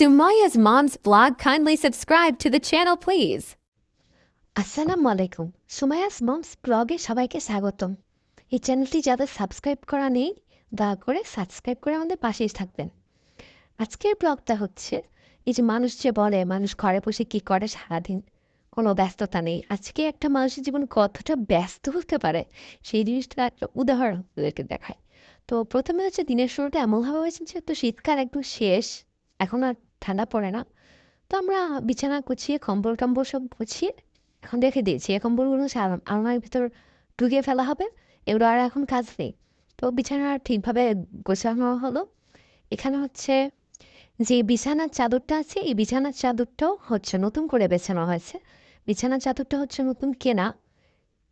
Sumaya's mom's vlog. Kindly subscribe to the channel, please. আসসালামু আলাইকুম Sumaya's moms ব্লগে সবাইকে স্বাগতম এই চ্যানেলটি যাদের সাবস্ক্রাইব করা নেই দয়া করে সাবস্ক্রাইব করে আমাদের পাশেই থাকবেন আজকের ব্লগটা হচ্ছে এই যে মানুষ যে বলে মানুষ ঘরে বসে কী করে সারাদিন কোনো ব্যস্ততা নেই আজকে একটা মানুষের জীবন কতটা ব্যস্ত হতে পারে সেই জিনিসটা একটা উদাহরণ আপনাদেরকে দেখায় তো প্রথমে হচ্ছে দিনের শুরুটা এমনভাবে হয়েছে যে তো শীতকাল একদম শেষ এখন আর ঠান্ডা পড়ে না। তো আমরা বিছানা গুছিয়ে, কম্বল টম্বল সব গুছিয়ে এখন রেখে দিয়েছি। এই কম্বলগুলো হচ্ছে আলম- ভিতর ঢুকিয়ে ফেলা হবে। এগুলো আর এখন কাজ নেই। তো বিছানা ঠিকভাবে গোছানো হলো। এখানে হচ্ছে যে বিছানার চাদরটা আছে, এই বিছানার চাদরটাও হচ্ছে নতুন করে বেছানো হয়েছে। বিছানার চাদরটা হচ্ছে নতুন কেনা।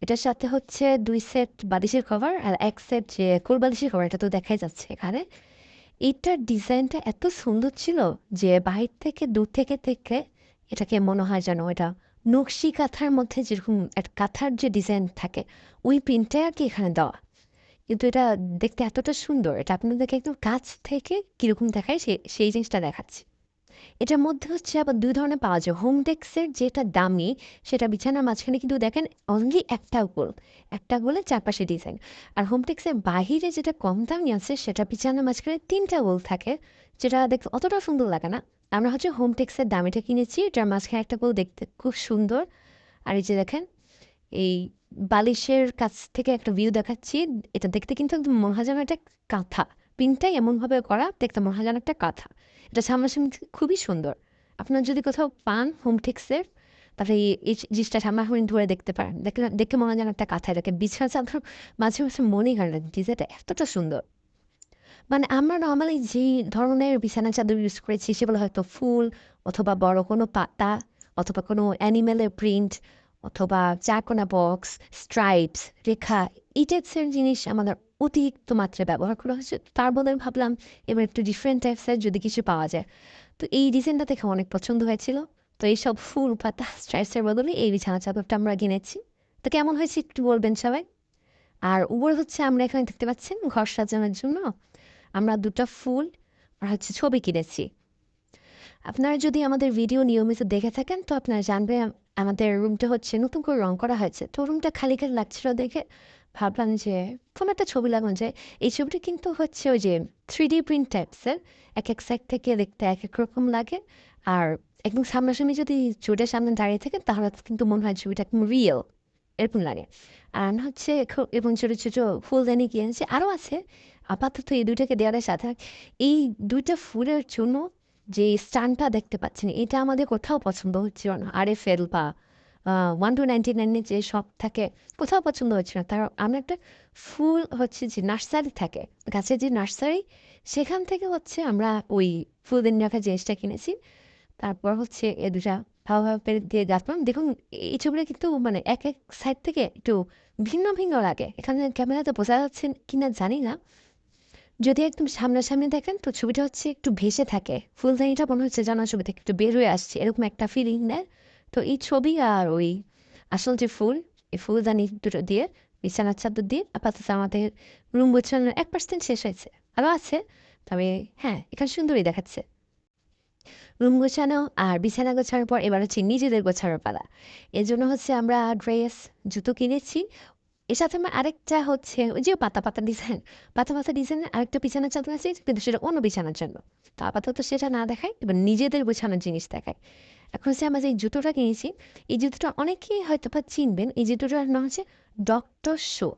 এটার সাথে হচ্ছে দুই সেট বালিশের কভার আর এক সেট যে কোল বালিশের এটা তো দেখাই যাচ্ছে এখানে। এইটার ডিজাইনটা এত সুন্দর ছিল যে বাইর থেকে, দূর থেকে থেকে এটাকে মনে হয় যেন এটা নকশি কাঁথার মধ্যে যেরকম একটা কাঁথার যে ডিজাইন থাকে, ওই প্রিন্টটাই আর কি এখানে দেওয়া। কিন্তু এটা দেখতে এতটা সুন্দর, এটা আপনাদেরকে একদম কাছ থেকে কীরকম দেখায় সে, সেই জিনিসটা দেখাচ্ছি। এটার মধ্যে হচ্ছে আবার দুই ধরনের পাওয়া যায়। হোম টেক্সের যেটা দামি, সেটা বিছানার মাঝখানে কিন্তু দেখেন অনলি একটা গোল, একটা গোলে চারপাশে ডিজাইন আর হোম টেক্সের বাহিরে যেটা কম দামি আছে, সেটা বিছানার মাঝখানে তিনটা গোল থাকে, যেটা দেখতে অতটা সুন্দর লাগে না। আমরা হচ্ছে হোম টেক্সের দামিটা কিনেছি, এটার মাঝখানে একটা গোল দেখতে খুব সুন্দর। আর এই যে দেখেন, এই বালিশের কাছ থেকে একটা ভিউ দেখাচ্ছি, এটা দেখতে কিন্তু একদম যেন একটা কাঁথা। পিনটাই এমনভাবে করা, দেখতে যেন একটা কাঁথা। এটা সামনাসামনি খুবই সুন্দর। আপনার যদি কোথাও পান হোম টেক্সের তাহলে এই- জিনিসটা সামনাসামনি ধরে দেখতে পারেন। দেখে দেখে মনে যেন একটা কাঁথা, এটাকে বিছানা চাদর মাঝে মাঝে মনেই হয় না ডিজাইনটা এতটা সুন্দর। মানে আমরা নর্মালি যেই ধরনের বিছানা চাদর ইউজ করেছি, সেগুলো হয়তো ফুল অথবা বড় কোনো পাতা অথবা কোনো অ্যানিমেলের প্রিন্ট অথবা চারকোনা বক্স স্ট্রাইপস রেখা, এই টাইপসের জিনিস আমাদের অতিরিক্ত মাত্রায় ব্যবহার করা হয়েছে। তার বদলে ভাবলাম, এবার একটু ডিফারেন্ট টাইপসের যদি কিছু পাওয়া যায়। তো এই ডিজাইনটা দেখে অনেক পছন্দ হয়েছিল। তো এইসব ফুল, পাতা স্ট্রাইপসের বদলে এই বিছানা চাদরটা আমরা কিনেছি তো কেমন হয়েছে একটু বলবেন সবাই? আর উপর হচ্ছে আমরা এখানে দেখতে পাচ্ছেন ঘর সাজানোর জন্য আমরা দুটো ফুল আর হচ্ছে ছবি কিনেছি। আপনারা যদি আমাদের ভিডিও নিয়মিত দেখে থাকেন, তো আপনারা জানবেন আমাদের রুমটা হচ্ছে নতুন করে রং করা হয়েছে। তো রুমটা খালি খালি লাগছিল দেখে ভাবলাম যে, কোনো একটা ছবি লাগানো যে এই ছবিটা কিন্তু হচ্ছে ওই যে থ্রি ডি প্রিন্ট টাইপসের এক এক সাইড থেকে দেখতে এক এক রকম লাগে। আর একদম সামনাসামনি যদি চোরের সামনে দাঁড়িয়ে থাকেন তাহলে কিন্তু মনে হয় ছবিটা একদম রিয়েল এরকম লাগে। আর হচ্ছে এবং ছোটো ছোটো ফুলদানি কিনেছে আরও আছে। আপাতত এই দুইটাকে দেওয়ার সাথে এই দুইটা ফুলের জন্য যে স্টানটা দেখতে পাচ্ছেন, এটা আমাদের কোথাও পছন্দ হচ্ছিল না। আর এল বা ওয়ান টু নাইনটি নাইনের যে শপ থাকে, কোথাও পছন্দ হচ্ছে না। তার আমরা একটা ফুল হচ্ছে যে নার্সারি থাকে। গাছের যে নার্সারি, সেখান থেকে হচ্ছে আমরা ওই ফুলদের রাখা জিনিসটা কিনেছি। তারপর হচ্ছে এ দুটা হাওয়া হাওয়া পেরে দিয়ে গাছলাম দেখুন, এই ছবিটা কিন্তু মানে এক এক সাইড থেকে একটু ভিন্ন ভিন্ন লাগে। এখানে ক্যামেরাতে বোঝা যাচ্ছে কিনা জানি না। যদি একদম সামনাসামনি দেখেন, তো ছবিটা হচ্ছে একটু ভেসে থাকে। ফুলদানিটা মনে হচ্ছে জানা ছবি থেকে একটু বের হয়ে আসছে। এরকম একটা ফিলিং দেয় তো এই ছবি আর ওই আসল যে ফুল, এই ফুলদানি দুটো দিয়ে, বিছানার চাদর দিয়ে আপাতত আমাদের রুম গোছানোর এক পার্সেন্ট শেষ হয়েছে। আরও আছে, তবে হ্যাঁ এখানে সুন্দরই দেখাচ্ছে। রুম গোছানো আর বিছানা গোছানোর পর এবার হচ্ছে নিজেদের গোছানোর পালা। এর জন্য হচ্ছে আমরা ড্রেস জুতো কিনেছি। এর সাথে আমার আরেকটা হচ্ছে ওই যে পাতা পাতা ডিজাইন পাতা পাতা ডিজাইনের আরেকটা বিছানার চাদর আছে, কিন্তু সেটা অন্য বিছানার জন্য। তো আপাতত সেটা না দেখায় এবার নিজেদের গোছানোর জিনিস দেখায় এখন হচ্ছে আমরা যে জুতোটা কিনেছি। এই জুতোটা অনেকেই হয়তো বা চিনবেন। এই জুতোটার নাম হচ্ছে ডক্টর শো।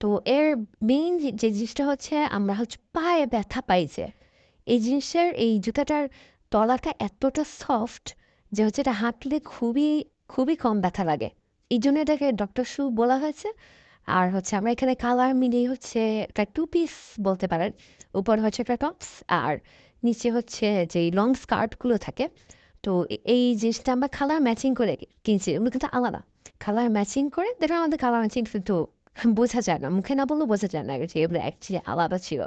তো এর মেইন যে জিনিসটা হচ্ছে, আমরা হচ্ছে পায়ে ব্যথা পাই যে। এই জিনিসের, এই জুতাটার তলাটা এতটা সফট যে হচ্ছে এটা হাঁটলে খুবই খুবই কম ব্যথা লাগে। এই জন্য এটাকে ডক্টর শু বলা হয়েছে। আর হচ্ছে আমরা এখানে কালার মিলিয়ে হচ্ছে একটা টু পিস বলতে পারেন। উপর হচ্ছে একটা টপস আর নিচে হচ্ছে যে লং স্কার্টগুলো থাকে তো এই জিনিসটা আমরা কালার ম্যাচিং করে কিনছি। ওগুলো কিন্তু আলাদা। কালার ম্যাচিং করে দেখলাম আমাদের কালার ম্যাচিং কিন্তু বোঝা যায় না। মুখে না বললেও বোঝা যায় না যে এগুলো অ্যাকচুয়ালি আলাদা ছিল।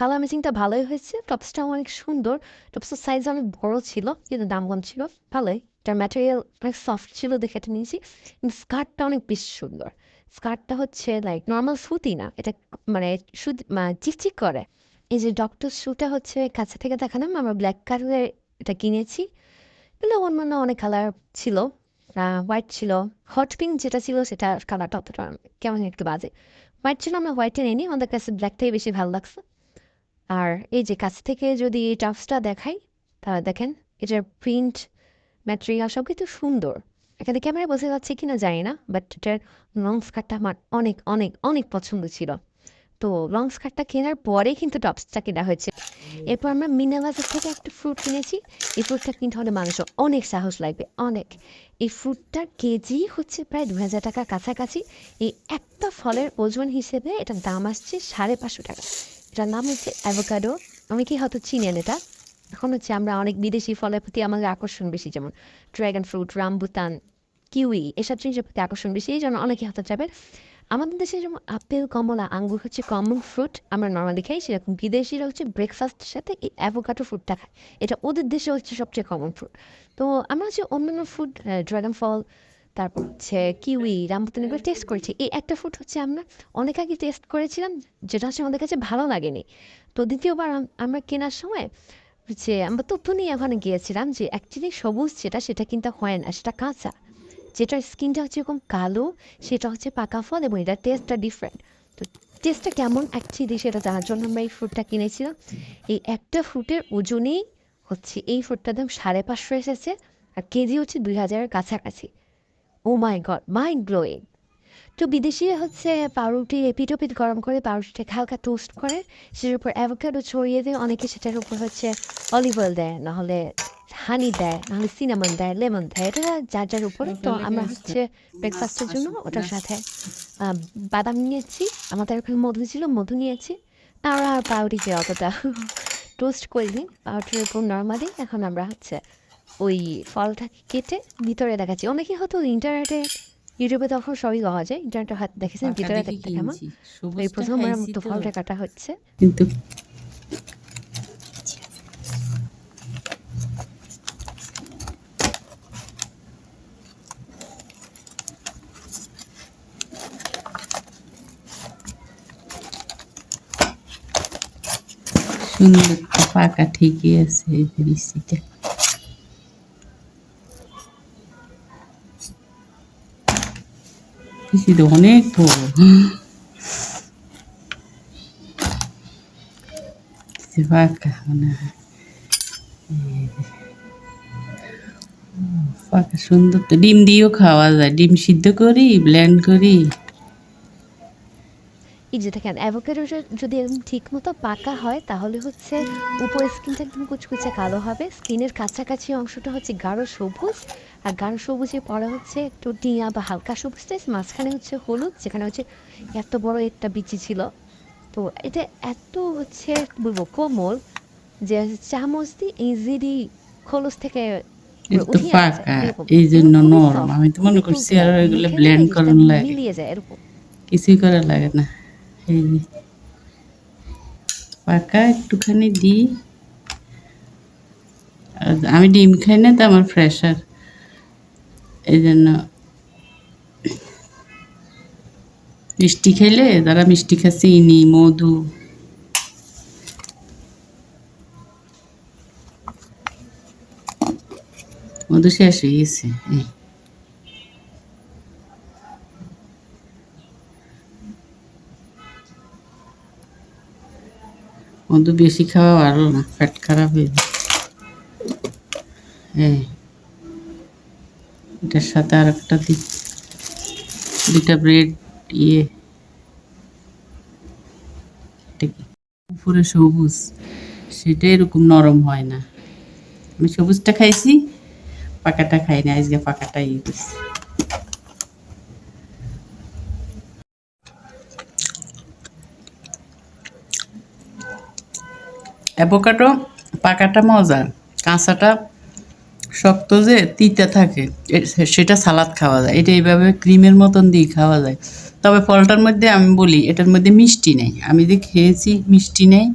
কালার ম্যাচিংটা ভালোই হয়েছে। টপসটাও অনেক সুন্দর। টপসের সাইজ অনেক বড় ছিল, কিন্তু দাম কম ছিল। ভালোই। এটার ম্যাটেরিয়াল অনেক সফট ছিল দেখে এটা নিয়েছি। কিন্তু স্কার্টটা অনেক বেশি সুন্দর। স্কার্টটা হচ্ছে লাইক নর্মাল সুতি না। এটা মানে সুতি চিকচিক করে। এই যে ডক্টর শুটা হচ্ছে কাছে থেকে দেখালাম, আমরা ব্ল্যাক কালারের এটা কিনেছি। এগুলো অন্যান্য অনেক কালার ছিল হোয়াইট ছিল। হট পিঙ্ক যেটা ছিল সেটা কালারটা অতটা কেমন একটু বাজে। হোয়াইট ছিল আমরা হোয়াইটে নিইনি, আমাদের কাছে ব্ল্যাকটাই বেশি ভালো লাগছে। আর এই যে কাছ থেকে যদি এই টাফসটা দেখাই তাহলে দেখেন, এটার প্রিন্ট ম্যাটেরিয়াল সব কিছু সুন্দর। এখানে ক্যামেরায় বোঝা যাচ্ছে কিনা জানি না বাট এটার লং স্কার্টটা আমার অনেক অনেক অনেক পছন্দ ছিল। তো লং স্কার্টটা কেনার পরে কিন্তু টপসটা কেনা হয়েছে। এরপর আমরা মিনা বাজার থেকে একটা ফ্রুট কিনেছি। এই ফ্রুটটা কিনতে হলে মানুষের অনেক সাহস লাগবে, অনেক। এই ফ্রুটটার কেজি হচ্ছে প্রায় দু হাজার টাকার কাছাকাছি। এই একটা ফলের ওজন হিসেবে এটার দাম আসছে সাড়ে পাঁচশো টাকা। এটার নাম হচ্ছে অ্যাভোকাডো। অনেকেই হয়তো চিনেন এটা। এখন হচ্ছে আমরা অনেক বিদেশি ফলের প্রতি আমাদের আকর্ষণ বেশি, যেমন ড্রাগন ফ্রুট, রামবুতান, কিউই, এসব জিনিসের প্রতি আকর্ষণ বেশি, এই জন্য অনেকে হতে যাবে আমাদের দেশে যেমন আপেল, কমলা, আঙ্গুর হচ্ছে কমন ফ্রুট আমরা নর্মালি খাই, সেরকম বিদেশিরা হচ্ছে ব্রেকফাস্টের সাথে এই অ্যাভোকাডো ফ্রুটটা খায়। এটা ওদের দেশে হচ্ছে সবচেয়ে কমন ফ্রুট তো আমরা হচ্ছে অন্যান্য ফ্রুট ড্রাগন ফল তারপর হচ্ছে কিউই রামবুতান এগুলো টেস্ট করেছি। এই একটা ফ্রুট হচ্ছে আমরা অনেক আগে টেস্ট করেছিলাম, যেটা হচ্ছে আমাদের কাছে ভালো লাগেনি। তো দ্বিতীয়বার আমরা কেনার সময় হচ্ছে আমরা তথ্য নিয়ে ওখানে গিয়েছিলাম যে অ্যাকচুয়ালি সবুজ যেটা, সেটা কিন্তু হয় না, সেটা কাঁচা। যেটার স্কিনটা হচ্ছে এরকম কালো, সেটা হচ্ছে পাকা ফল এবং এটার টেস্টটা ডিফারেন্ট তো টেস্টটা কেমন অ্যাকচুয়ালি সেটা জানার জন্য আমরা এই ফ্রুটটা কিনেছিলাম। এই একটা ফ্রুটের ওজনেই হচ্ছে এই ফ্রুটটার দাম সাড়ে পাঁচশো এসেছে আর কেজি হচ্ছে দুই হাজারের কাছাকাছি। Oh my god mind blowing তো বিদেশিরা হচ্ছে পাউরুটি এপিটোপিট গরম করে পাউরুটিটাকে হালকা টোস্ট করে, সেটার উপর অ্যাভোকাডো ছড়িয়ে দিয়ে অনেকে সেটার উপর হচ্ছে অলিভ অয়েল দেয়, নাহলে হানি দেয় নাহলে সিনামন দেয় লেমন দেয়। এটা যার যার উপরে। তো আমরা হচ্ছে ব্রেকফাস্টের জন্য ওটার সাথে আহ, বাদাম নিয়েছি। আমাদের ওখানে মধু ছিল মধু নিয়েছি। আমরা আর পাউরুটি অতটা টোস্ট করিনি পাউরুটির উপর নর্মালি। এখন আমরা হচ্ছে ওই ফলটাকে কেটে ভিতরে দেখাচ্ছি। অনেকে হয়তো ইন্টারনেটে ইউটিউবে তখন সবই পাওয়া যায়। ইন্টারনেটে হয়তো দেখেছেন ভিতরে দেখে দেখতে কেমন? এই প্রথম আমার খাইছি তো তো, ফলটা কাটা হচ্ছে। কিন্তু সুন্দর তো পাকা ঠিকই আছে মিষ্টিটা অনেক বড় মনে সুন্দর তো। ডিম দিয়েও খাওয়া যায়। ডিম সিদ্ধ করি ব্লেন্ড করি। এই যে দেখেন অ্যাভোকাডো যদি একদম ঠিক মতো পাকা হয় তাহলে হচ্ছে উপরের স্কিনটা একদম কুচকুচে কালো হবে স্কিনের কাছাকাছি অংশটা হচ্ছে গাঢ় সবুজ আর গাঢ় সবুজের পরে হচ্ছে একটু টিয়া বা হালকা সবুজ টাইপ মাঝখানে হচ্ছে হলুদ যেখানে হচ্ছে এত বড় একটা বিচি ছিল তো এটা এত হচ্ছে বলব কোমল যে চামচ দিয়ে ইজিলি খোলস থেকে এরকম। এই জন্য নরম। আমি তো মনে করছি। আরও এগুলো মুখে blend লাগে। মিলিয়ে যায় এরকম কিছুই করা লাগে না এই পাকা একটুখানি দিই। আমি ডিম খাই না, তো আমার প্রেশার এই জন্য। মিষ্টি খেলে তারা মিষ্টি খাচ্ছে চিনি, মধু। মধু শেষ হয়ে গেছে। মধু বেশি খাওয়া ভালো না, পেট খারাপ হয়ে এই এটার সাথে আর একটা দিই। দুইটা ব্রেড ইয়ে। উপরে সবুজ। সেটা এরকম নরম হয় না। আমি সবুজটা খাইছি, পাকাটা খাই না আজকে পাকাটা ইয়ে করছি অ্যাভোকাডো পাকাটা মজা, কাঁচাটা শক্ত যে তিতা থাকে সেটা সালাদ খাওয়া যায়। এটা এইভাবে ক্রিমের মতন দিয়ে খাওয়া যায়। তবে ফলটার মধ্যে আমি বলি, এটার মধ্যে মিষ্টি নেই। আমি যে খেয়েছি, মিষ্টি নেই।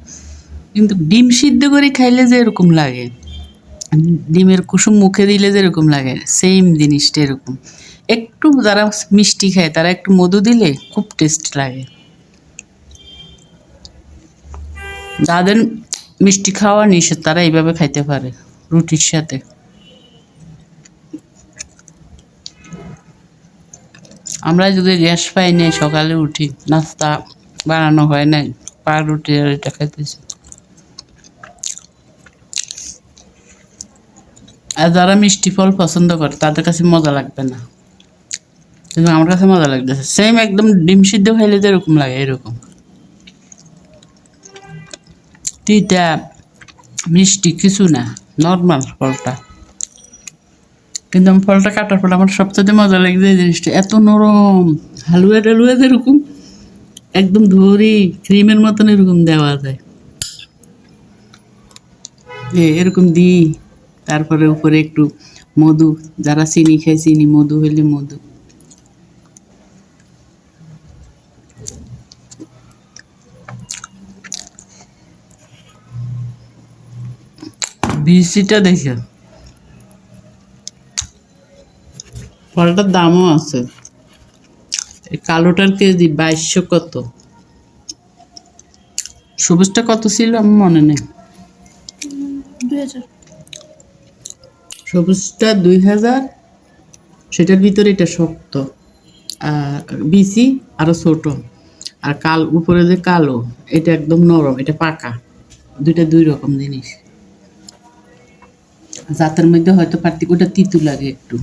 কিন্তু ডিম সিদ্ধ করে খাইলে যে এরকম লাগে, ডিমের কুসুম মুখে দিলে যেরকম লাগে সেম জিনিসটা এরকম। একটু যারা মিষ্টি খায়, তারা একটু মধু দিলে খুব টেস্ট লাগে। যাদের মিষ্টি খাওয়া নিষেধ, তারা এইভাবে খাইতে পারে রুটির সাথে। আমরা যদি গ্যাস পাই নাই, সকালে উঠি, নাস্তা বানানো হয় নাই পা রুটি আর এটা খাইতেছি। আর যারা মিষ্টি ফল পছন্দ করে, তাদের কাছে মজা লাগবে না। কিন্তু আমার কাছে মজা লাগতেছে। সেম একদম ডিম সিদ্ধ খাইলে তো এরকম লাগে, এরকম। তিতা মিষ্টি কিছু না নর্মাল ফলটা। কিন্তু আমি ফলটা কাটার পর আমার সবচেয়ে মজা লাগছে এই জিনিসটা, এত নরম, হালুয়া টালুয়া যেরকম, একদম ধরি ক্রিমের মতন এরকম দেওয়া যায়। এরকম দিই, তারপরে উপরে একটু মধু, যারা চিনি খায়, চিনি মধু হইলে মধু। বিসিটা দেখে ফলটার দামও আছে। এই কালোটার কেজি বাইশশো কত? সবুজটা কত ছিল আমার মনে নেই। সবুজটা দুই হাজার। সেটার ভিতরে এটা শক্ত। আর বিসি আরও ছোট। আর কাল উপরে যে কালো এটা একদম নরম এটা পাকা। দুইটা দুই রকম জিনিস। জাতের মধ্যে হয়তো পার্থক্য ওটা তিতু লাগে একটু।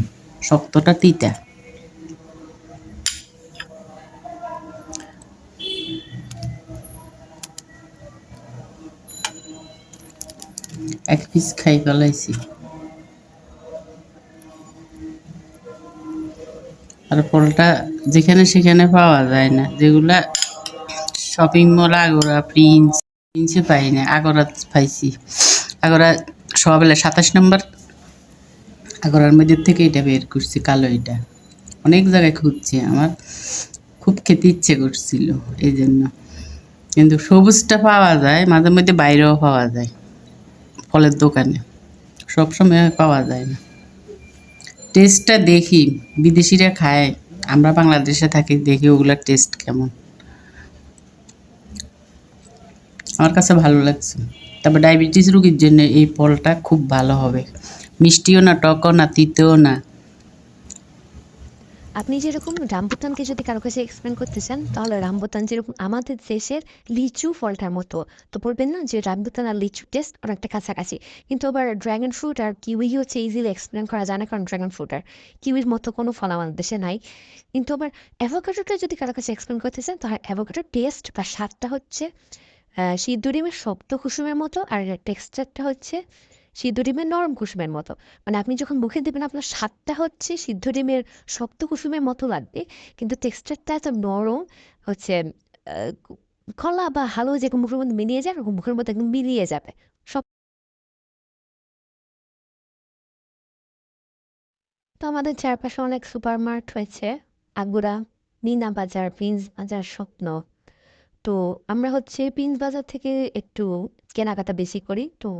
শক্তটা তিতা। এক পিস খাই ফেলাইছি আর ফলটা যেখানে সেখানে পাওয়া যায় না। যেগুলা শপিং মল আগরা প্রিন্স প্রিন্সে পাই না। আগরা পাইছি। আগরা সকালে সাতাশ নম্বর। আগরার মধ্যে থেকে এটা বের করছি, কালো এটা। অনেক জায়গায় খুঁজছি আমার। খুব খেতে ইচ্ছে করছিল এই জন্য কিন্তু সবুজটা পাওয়া যায়, মাঝে মধ্যে বাইরেও পাওয়া যায়, ফলের দোকানে। সবসময় পাওয়া যায় না। টেস্টটা দেখি, বিদেশিরা খায়, আমরা বাংলাদেশে থাকি, দেখি ওগুলোর টেস্ট কেমন। আমার কাছে ভালো লাগছে। তারপর ডায়াবেটিস রোগীর জন্য এই ফলটা খুব ভালো হবে। মিষ্টিও না, টকও না, তিতেও না। আপনি যেরকম রামবুতানকে যদি কারও কাছে এক্সপ্লেন করতে চান, তাহলে রামবুতান যেরকম আমাদের দেশের লিচু ফলটার মতো। তো বলবেন না যে রামবুতান আর লিচু টেস্ট অনেকটা কাছাকাছি। কিন্তু আবার ড্রাগন ফ্রুট আর কিউই হচ্ছে ইজিলি এক্সপ্লেন করা যায় না, কারণ ড্রাগন ফ্রুট আর কিউইর মতো কোনো ফল আমাদের দেশে নাই। কিন্তু আবার অ্যাভোকাডোটা যদি কারও কাছে এক্সপ্লেন করতে চান, তাহলে অ্যাভোকাডোর টেস্ট বা স্বাদটা হচ্ছে সিদ্ধ ডিমের শক্ত কুসুমের মতো আর টেক্সচারটা হচ্ছে সিদ্ধ ডিমের নরম কুসুমের মতো। মানে আপনি যখন মুখে দেবেন, আপনার স্বাদটা হচ্ছে সিদ্ধ ডিমের শক্ত কুসুমের মতো লাগবে, কিন্তু টেক্সচারটা এত নরম, হচ্ছে কলা বা হালুয়া যে মুখের মধ্যে মিলিয়ে যায় মুখের মধ্যে একদম মিলিয়ে যাবে। সব তো আমাদের চারপাশে অনেক সুপার মার্ট হয়েছে আগুরা মিনা বাজার, প্রিন্স বাজার, স্বপ্ন। তো আমরা হচ্ছে প্রিন্স বাজার থেকে একটু কেনাকাটা বেশি করি। তো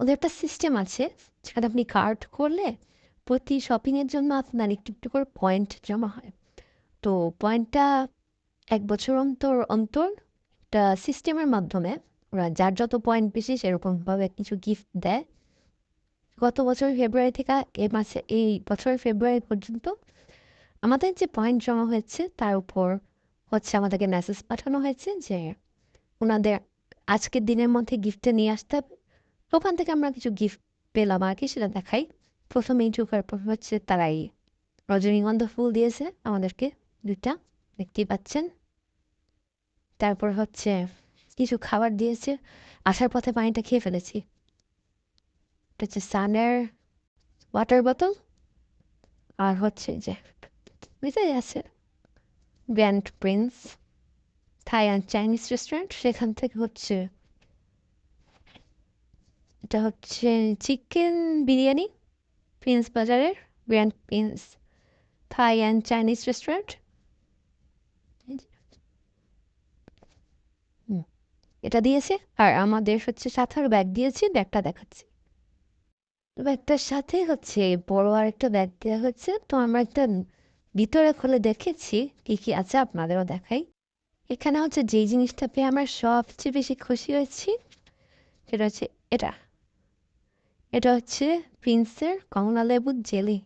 ওদের একটা সিস্টেম আছে, যেখানে আপনি কার্ড করলে প্রতি শপিংয়ের জন্য আপনার একটু একটু করে পয়েন্ট জমা হয়। তো পয়েন্টটা এক বছর অন্তর অন্তর একটা সিস্টেমের মাধ্যমে ওরা যার যত পয়েন্ট বেশি সেরকমভাবে কিছু গিফট দেয়। গত বছর ফেব্রুয়ারি থেকে এ মাসে, এই বছরের ফেব্রুয়ারি পর্যন্ত আমাদের যে পয়েন্ট জমা হয়েছে তার উপর হচ্ছে আমাদেরকে মেসেজ পাঠানো হয়েছে যে ওনাদের আজকের দিনের মধ্যে গিফটটা নিয়ে আসতে হবে। ওখান থেকে আমরা কিছু গিফট পেলাম আর কি, সেটা দেখাই। প্রথমেই পর হচ্ছে তারাই। রজনীগন্ধা ফুল দিয়েছে আমাদেরকে দুটা দেখতেই পাচ্ছেন। তারপর হচ্ছে কিছু খাবার দিয়েছে। আসার পথে পানিটা খেয়ে ফেলেছি। এটা হচ্ছে সানের ওয়াটার বোতল আর হচ্ছে যে বুঝতে আছে। Grand prince Thai and Chinese restaurant সেখান থেকে হচ্ছে এটা হচ্ছে চিকেন বিরিয়ানি প্রিন্স বাজারের grand prince Thai and Chinese restaurant এটা দিয়েছে। আর আমাদের হচ্ছে সাথার ব্যাগ দিয়েছে ব্যাগটা দেখাচ্ছি। ব্যাগটার সাথে হচ্ছে বড় আর একটা ব্যাগ দেওয়া হচ্ছে। তো আমরা একটা ভিতরে খুলে দেখেছি, কি কি আছে আপনাদেরও দেখাই। এখানে হচ্ছে যেই জিনিসটা পেয়ে আমরা সবচেয়ে বেশি খুশি হয়েছি, সেটা হচ্ছে এটা। এটা হচ্ছে প্রিন্সের কমলা লেবুর জেলি।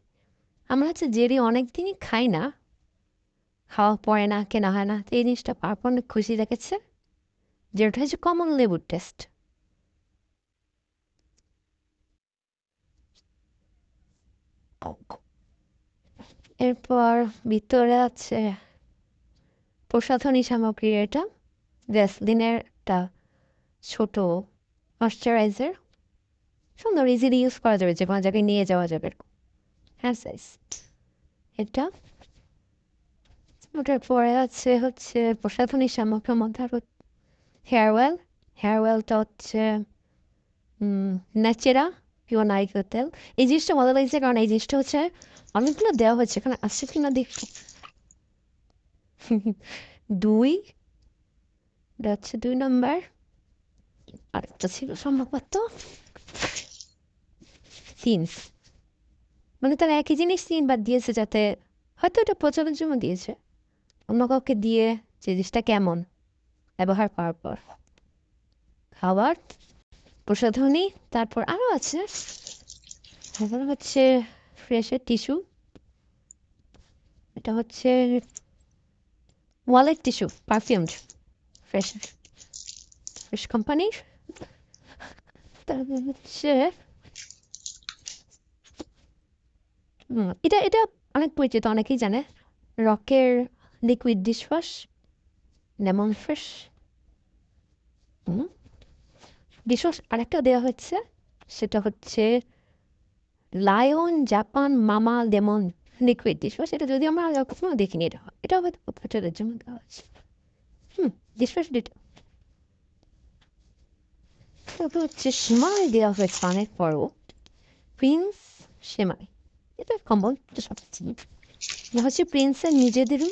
আমরা হচ্ছে জেলি অনেক দিনই খাই না। খাওয়া পড়ে না, কেনা হয় না, তো এই জিনিসটা পাওয়ার পর অনেক খুশি দেখেছে যেটা হচ্ছে কমন লেবুর টেস্ট এরপর ভিতরে আছে প্রসাধনী সামগ্রী, এটা ভ্যাসলিনের একটা ছোট ময়শ্চারাইজার। সুন্দর ইজিলি ইউজ করা যাবে, যে কোনো জায়গায় নিয়ে যাওয়া যাবে। হ্যাঁ সাইজ এটা। ওটার পরে আছে হচ্ছে প্রসাধনী সামগ্রীর মধ্যে আরও হেয়ার অয়েল হেয়ার অয়েলটা হচ্ছে ন্যাচেরা এই জিনিসটা ভালো লাগছে, কারণ এই জিনিসটা হচ্ছে অনেকগুলো দেওয়া হচ্ছে, এখানে আসছে কিনা দেখি দুই হচ্ছে দুই নম্বর। আরেকটা ছিল সম্ভবত। তিন। মানে তারা একই জিনিস তিনবার দিয়েছে যাতে হয়তো এটা প্রচারের জন্য দিয়েছে। অন্য কাউকে দিয়ে যে জিনিসটা কেমন, ব্যবহার করার পর। খাবার প্রসাধনী তারপর আরও আছে। তারপর হচ্ছে ফ্রেশের টিস্যু এটা হচ্ছে wallet tissue perfumed fresh fresh কোম্পানির তারপর হচ্ছে হুম, এটা এটা অনেক পরিচিত অনেকেই জানে। রকের liquid dishwash lemon fresh dishwash আরেকটা দেওয়া হচ্ছে, সেটা হচ্ছে lion Japan mama lemon liquid dishwash এটা যদি আমরা কখনো দেখিনি, এটা এটা হয়তো জন্য দেওয়া হচ্ছে। হুম ডিশওয়াশ দিতে তারপর হচ্ছে সেমাই দেওয়া হয়েছে অনেক বড় প্রিন্স সেমাই। এটা কম্বল সব হচ্ছে প্রিন্সের নিজেদেরই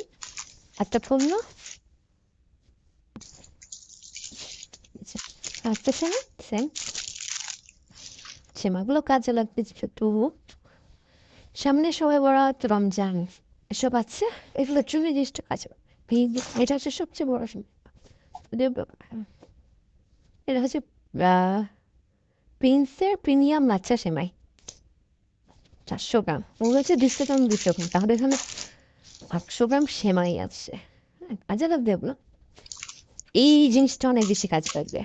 একটা পণ্য। একটা সেমাই সেম সেমাইগুলো কাজে লাগবে একটু সামনে সবাই বরাত, রমজান, এসব আছে, এগুলো জন্য জিনিসটা কাজে। এটা হচ্ছে সবচেয়ে বড় এটা হচ্ছে প্রিন্সের প্রিমিয়াম লাচ্চা সেমাই। চারশো গ্রাম। ওগুলো হচ্ছে দুশো গ্রাম দুশো গ্রাম। তাহলে এখানে একশো গ্রাম সেমাই আছে। কাজে লাগবে এগুলো। এই জিনিসটা অনেক বেশি কাজে লাগবে।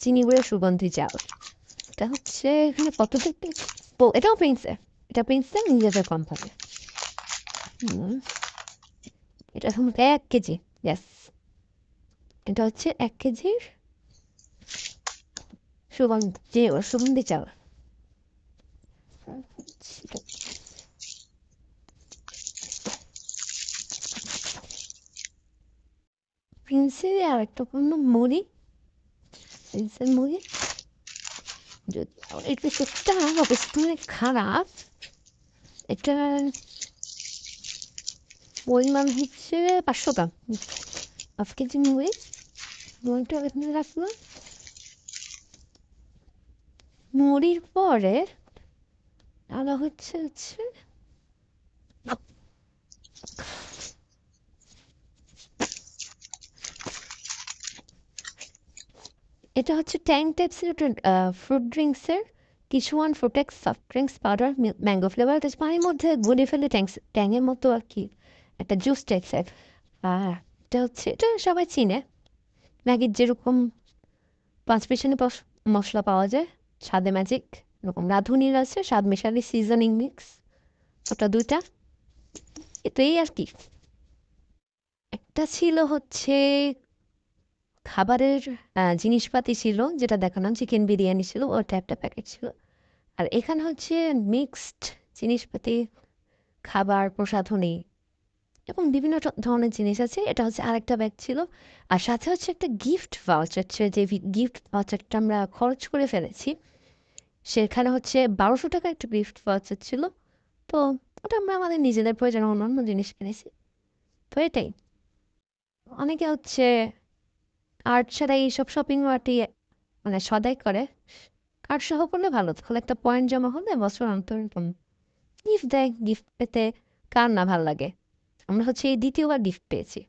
চিনি গুঁড়ো, সুগন্ধি চাল। এটা হচ্ছে এখানে কত দেখতে এটাও পেন্সে এটা প্রিন্সের নিজেদের কোম্পানি এটা সম্ভবত এক কেজি ইয়াস এটা হচ্ছে এক কেজির সুগন্ধি সুগন্ধি চাল। প্রিন্সের আর একটা মুড়ি প্রিন্সের মুড়ি যদি একটু চেষ্টা অবস্থা অনেক খারাপ এটা পরিমাণ হচ্ছে পাঁচশো গ্রাম হাফ কেজি মুড়ি মুড়িটা এখানে রাখলাম মুড়ির পরে আলা হচ্ছে হচ্ছে এটা হচ্ছে ট্যাং টাইপসের ফ্রুট ড্রিঙ্কসের কিছু one Frutex soft drinks powder mango flavour এটা পানির মধ্যে গুলে ফেলে ট্যাংস ট্যাংয়ের মতো আর কি, একটা জুস টাইপসের আর এটা হচ্ছে, এটা সবাই চিনে। ম্যাগির যেরকম পাঁচ পিছনে মশলা পাওয়া যায়, স্বাদে ম্যাজিক এরকম রাঁধুনির আছে, স্বাদ মেশালি সিজনিং মিক্স ওটা দুইটা। এই আর কি। একটা ছিল হচ্ছে খাবারের জিনিসপাতি ছিল, যেটা দেখালাম চিকেন বিরিয়ানি ছিল ওটা একটা প্যাকেট ছিল। আর এখানে হচ্ছে মিক্সড জিনিসপাতি, খাবার, প্রসাধনী এবং বিভিন্ন ধরনের জিনিস আছে। এটা হচ্ছে আরেকটা ব্যাগ ছিল। আর সাথে হচ্ছে একটা গিফট ভাউচার ছিল যে গিফট ভাউচারটা আমরা খরচ করে ফেলেছি। সেখানে হচ্ছে বারোশো টাকা একটা গিফট ভাউচার ছিল। তো ওটা আমরা আমাদের নিজেদের প্রয়োজন, অন্যান্য জিনিস কিনেছি। তো এটাই। অনেকে হচ্ছে আর্ট ছাড়া এইসব শপিং মার্টি মানে সদাই করে। কার্ড সহ করলে ভালো? তাহলে একটা পয়েন্ট জমা হলে বছর অন্তর গিফট দেয় গিফট পেতে কার না ভালো লাগে? আমরা হচ্ছে এই দ্বিতীয়বার গিফট পেয়েছি।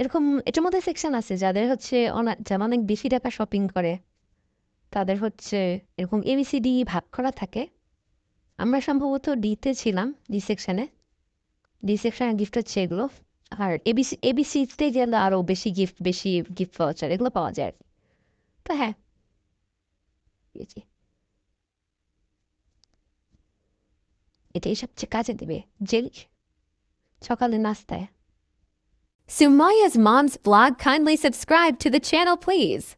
এরকম এটার মধ্যে সেকশন আছে যাদের হচ্ছে যারা অনেক বেশি টাকা শপিং করে, তাদের হচ্ছে এরকম এবিসিডি ভাগ করা থাকে। আমরা সম্ভবত ডিতে ছিলাম ডি সেকশনে ডি সেকশনে গিফট হচ্ছে এগুলো। আর এবিসি এবিসিতে গেলে আরও বেশি গিফট বেশি গিফট পাওয়াচার এগুলো পাওয়া যায় আর কি। তো হ্যাঁ এই যে। এটাই সবচেয়ে কাজে দেবে জেলি সকালে নাস্তায় Sumaya's mom's vlog, kindly subscribe to the channel, please.